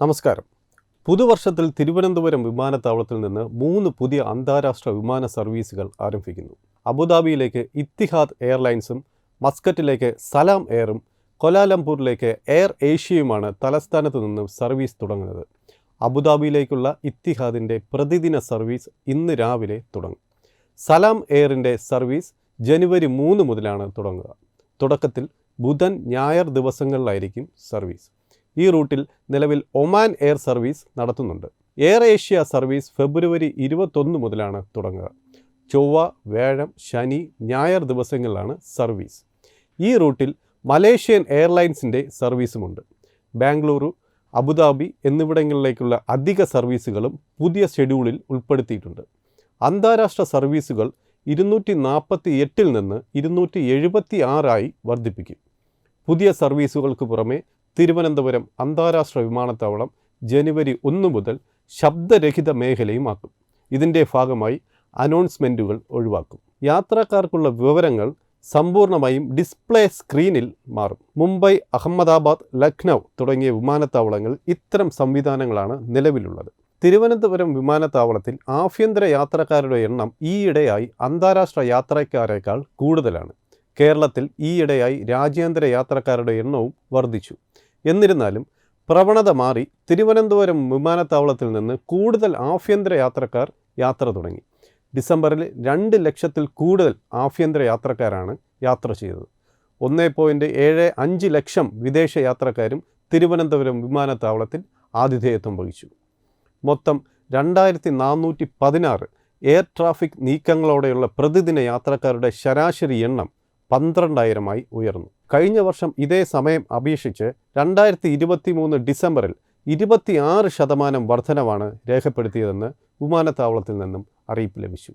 നമസ്കാരം. പുതുവർഷത്തിൽ തിരുവനന്തപുരം വിമാനത്താവളത്തിൽ നിന്ന് മൂന്ന് പുതിയ അന്താരാഷ്ട്ര വിമാന സർവീസുകൾ ആരംഭിക്കുന്നു. അബുദാബിയിലേക്ക് ഇത്തിഹാദ് എയർലൈൻസും മസ്കറ്റിലേക്ക് സലാം എയറും കൊലാലംപൂരിലേക്ക് എയർ ഏഷ്യയുമാണ് തലസ്ഥാനത്ത് നിന്ന് സർവീസ് തുടങ്ങുന്നത്. അബുദാബിയിലേക്കുള്ള ഇത്തിഹാദിന്റെ പ്രതിദിന സർവീസ് ഇന്ന് രാവിലെ തുടങ്ങും. സലാം എയറിന്റെ സർവീസ് ജനുവരി മൂന്ന് മുതലാണ് തുടങ്ങുക. തുടക്കത്തിൽ ബുധൻ ഞായർ ദിവസങ്ങളിലായിരിക്കും സർവീസ്. ഈ റൂട്ടിൽ നിലവിൽ ഒമാൻ എയർ സർവീസ് നടത്തുന്നുണ്ട്. എയർ ഏഷ്യ സർവീസ് ഫെബ്രുവരി ഇരുപത്തൊന്ന് മുതലാണ് തുടങ്ങുക. ചൊവ്വ വ്യാഴം ശനി ഞായർ ദിവസങ്ങളിലാണ് സർവീസ്. ഈ റൂട്ടിൽ മലേഷ്യൻ എയർലൈൻസിന്റെ സർവീസുമുണ്ട്. ബാംഗ്ലൂരു അബുദാബി എന്നിവിടങ്ങളിലേക്കുള്ള അധിക സർവീസുകളും പുതിയ ഷെഡ്യൂളിൽ ഉൾപ്പെടുത്തിയിട്ടുണ്ട്. അന്താരാഷ്ട്ര സർവീസുകൾ ഇരുന്നൂറ്റി നാൽപ്പത്തി എട്ടിൽ നിന്ന് ഇരുന്നൂറ്റി എഴുപത്തി ആറായി വർദ്ധിപ്പിക്കും. പുതിയ സർവീസുകൾക്ക് പുറമെ തിരുവനന്തപുരം അന്താരാഷ്ട്ര വിമാനത്താവളം ജനുവരി ഒന്ന് മുതൽ ശബ്ദരഹിത മേഖലയുമാക്കും ഇതിന്റെ ഭാഗമായി അനൗൺസ്മെന്റുകൾ ഒഴിവാക്കും. യാത്രക്കാർക്കുള്ള വിവരങ്ങൾ സമ്പൂർണമായും ഡിസ്പ്ലേ സ്ക്രീനിൽ മാറും. മുംബൈ അഹമ്മദാബാദ് ലക്നൗ തുടങ്ങിയ വിമാനത്താവളങ്ങൾ ഇത്തരം സംവിധാനങ്ങളാണ് നിലവിലുള്ളത്. തിരുവനന്തപുരം വിമാനത്താവളത്തിൽ ആഭ്യന്തര യാത്രക്കാരുടെ എണ്ണം ഈയിടെയായി അന്താരാഷ്ട്ര യാത്രക്കാരേക്കാൾ കൂടുതലാണ്. കേരളത്തിൽ ഈയിടെയായി രാജ്യാന്തര യാത്രക്കാരുടെ എണ്ണവും വർദ്ധിച്ചു. എന്നിരുന്നാലും പ്രവണത മാറി തിരുവനന്തപുരം വിമാനത്താവളത്തിൽ നിന്ന് കൂടുതൽ ആഭ്യന്തര യാത്രക്കാർ യാത്ര തുടങ്ങി. ഡിസംബറിൽ രണ്ട് ലക്ഷത്തിൽ കൂടുതൽ ആഭ്യന്തര യാത്രക്കാരാണ് യാത്ര ചെയ്തത്. ഒന്നേ പോയിന്റ് ഏഴ് അഞ്ച് ലക്ഷം വിദേശ യാത്രക്കാരും തിരുവനന്തപുരം വിമാനത്താവളത്തിൽ ആതിഥേയത്വം വഹിച്ചു. മൊത്തം രണ്ടായിരത്തി നാനൂറ്റി പതിനാറ് എയർ ട്രാഫിക് നീക്കങ്ങളോടെയുള്ള പ്രതിദിന യാത്രക്കാരുടെ ശരാശരി എണ്ണം പന്ത്രണ്ടായിരമായി ഉയർന്നു. കഴിഞ്ഞ വർഷം ഇതേ സമയം അപേക്ഷിച്ച് രണ്ടായിരത്തി ഇരുപത്തി മൂന്ന് ഡിസംബറിൽ ഇരുപത്തിയാറ് ശതമാനം വർധനവാണ് രേഖപ്പെടുത്തിയതെന്ന് വിമാനത്താവളത്തിൽ നിന്നും അറിയിപ്പ് ലഭിച്ചു.